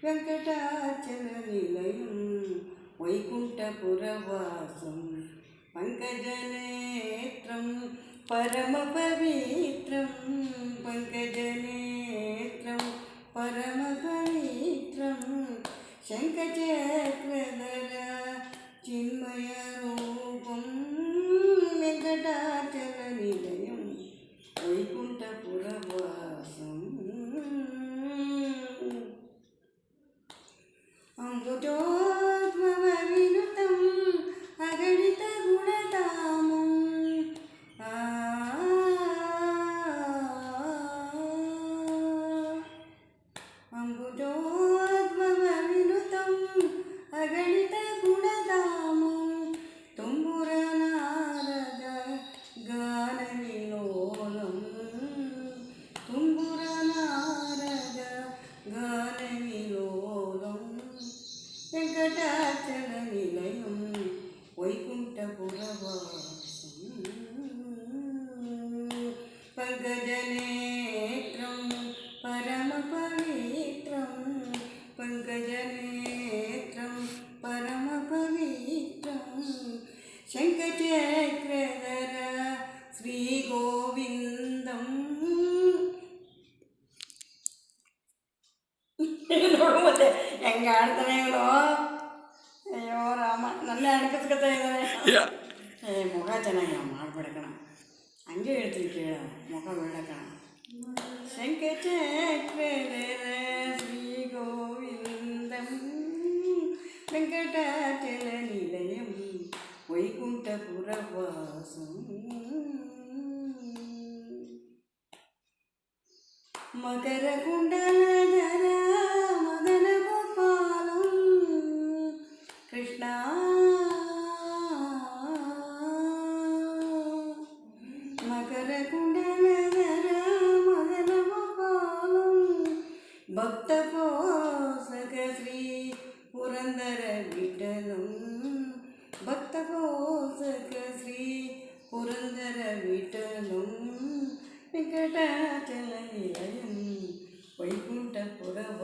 వైకుంఠపురవాసం వెంకటాచల నిలయం వైకుంఠపురవాసం పంకజనేత్రం పరమ పవిత్రం పంకజనేత్రం పరమ పవిత్రం శంఖచక్రధర പങ്കജനേത്രം പരമപവിത്രം. പങ്കജനേത്രം പരമപവിത്രം. ശങ്കചക്രധര ശ്രീ ഗോവിന്ദം എങ്കാ അടുത്തനേകളോ അയ്യോ രാമ നല്ല അടുക്കത്തൊക്കെ തേങ്ങ ഏ മുഖ ಚೆನ್ನಾಗಿ ನಾವು അപ്പം ഇവിടെ കാണാം ശങ്കചക്രധര നിലയം വൈകുണ്ഠപുരവാസം. മകരകുണ്ടലധര മദന ഗോപാലം കൃഷ്ണ മകരകുണ്ട ഭക്ത പോസക ശ്രീ പുരന്തര വിട്ടനും. ഭക്ത പോസക ശ്രീ പുരന്തര വിട്ടനും വികടാചലനിലയം വൈകുണ്ഠപുരവ